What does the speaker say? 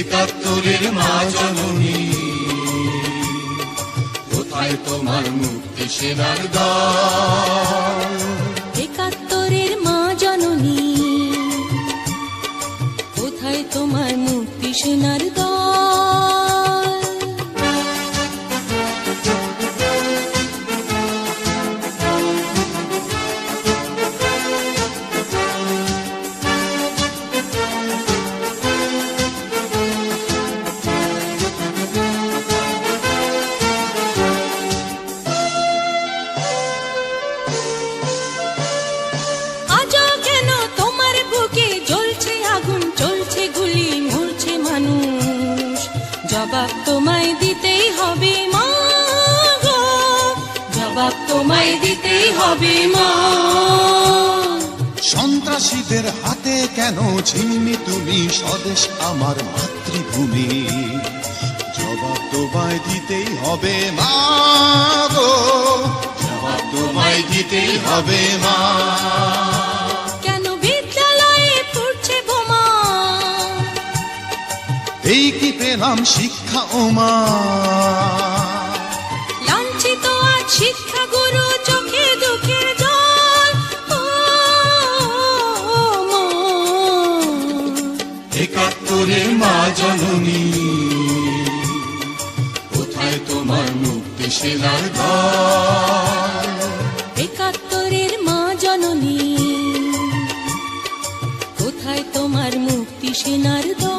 একাত্তরের মা জননী। কোথায় তোমার মুক্তি সেনার দল একাত্তরের মা জননী। কোথায় তোমার মুক্তি সেনার জবাব তোমায় দিতেই হবে মা জবাব তোমায় দিতেই হবে মা। সন্ত্রাসীদের হাতে কেন ছিন্নি তুমি স্বদেশ আমার মাতৃভূমি? জবাব তোমায় দিতেই হবে মা গো। জবাব তোমায় দিতেই হবে মা। এই কি পেলাম শিক্ষা ও মা? লাঞ্ছিত আজ শিক্ষা গুরু চোখে দুঃখের জল। ও মা। জননী কোথায় তোমার মুক্তি সেনার দল একাত্তরের মা জননী কোথায় তোমার মুক্তি সেনার দল?